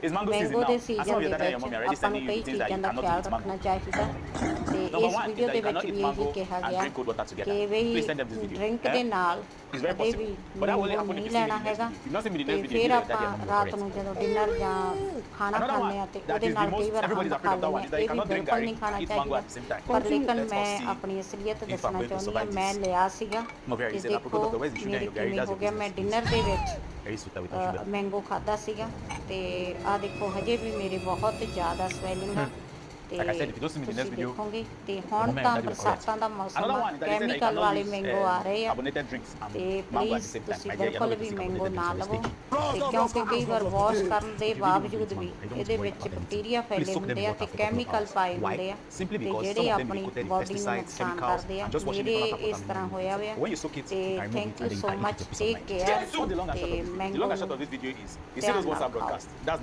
It's mango, season now. As some of your already sending you things that you cannot eat mango. ਤੇ ਇਸ video ਦੇ ਵਿੱਚ ਵੀ ਇਹੀ ਕਿਹਾ ਗਿਆ. ਕਿ ਵੀ. Drink Eh? ਦੇ ਨਾਲ ਕਦੇ ਵੀ ਨਹੀਂ ਲੈਣਾ ਹੈਗਾ ਤੇ ਫਿਰ ਆਪਾਂ ਰਾਤ. ਨੂੰ ਜਦੋਂ ਡਿਨਰ ਜਾਂ ਖਾਣਾ ਖਾਂਦੇ ਆ ਤੇ ਉਹਦੇ ਨਾਲ ਕਈ ਵਾਰ ਖਾ ਲੈਂਦੇ ਇਹ ਵੀ ਬਿਲਕੁਲ ਨਹੀਂ ਖਾਣਾ ਚਾਹੀਦਾ. ਪਰ. ਲੇਕਿਨ ਮੈਂ ਆਪਣੀ ਅਸਲੀਅਤ ਦੱਸਣਾ ਚਾਹੁੰਦੀ. ਲਿਆ ਸੀਗਾ ਤੇ ਦੇਖੋ ਮੇਰੇ? ਕਿਵੇਂ ਹੋ ਗਿਆ ਮੈਂ. ਡਿਨਰ ਦੇ ਵਿੱਚ. ਮੈਂਗੋ ਖਾਦਾ ਸੀਗਾ ਤੇ ਆ ਦੇਖੋ ਹਜੇ ਵੀ ਮੇਰੇ ਬਹੁਤ ਜ਼ਿਆਦਾ ਸਵੈਲਿੰਗ ਆ ਤੇ me in the next ਤੁਸੀਂ video, ਦੇਖੋਗੇ ਤੇ ਹੁਣ ਤਾਂ ਬਰਸਾਤਾਂ ਦਾ. ਮੌਸਮ ਆ ਕੈਮੀਕਲ ਵਾਲੇ ਮੈਂਗੋ uh, ਆ ਰਹੇ ਆ carbonated drinks and ਤੇ mango at the please same time. ਤੁਸੀਂ My dear, you're ਬਿਲਕੁਲ not ਵੀ using ਮੈਂਗੋ carbonated ਨਾ drinks, ਲਵੋ mistake. ਤੇ ਕਿਉਂਕਿ ਕਈ ਵਾਰ ਵਾਸ਼ ਕਰਨ ਦੇ ਬਾਵਜੂਦ ਵੀ ਇਹਦੇ ਵਿੱਚ ਬੈਕਟੀਰੀਆ. ਫੈਲੇ ਹੁੰਦੇ ਆ ਤੇ ਕੈਮੀਕਲ. ਪਾਏ? ਹੁੰਦੇ ਆ ਤੇ ਜਿਹੜੇ ਆਪਣੀ ਬਾਡੀ ਨੂੰ ਨੁਕਸਾਨ ਕਰਦੇ ਆ ਮੇਰੇ color ਇਸ ਤਰ੍ਹਾਂ ਹੋਇਆ ਹੋਇਆ When you soak it, ਤੇ I remove thank you so much take care So the long and short of ਤੇ this, the long mango and short of this video is, you see ਧਿਆਨ those ਨਾਲ WhatsApp ਖਾਓ। broadcasts. That's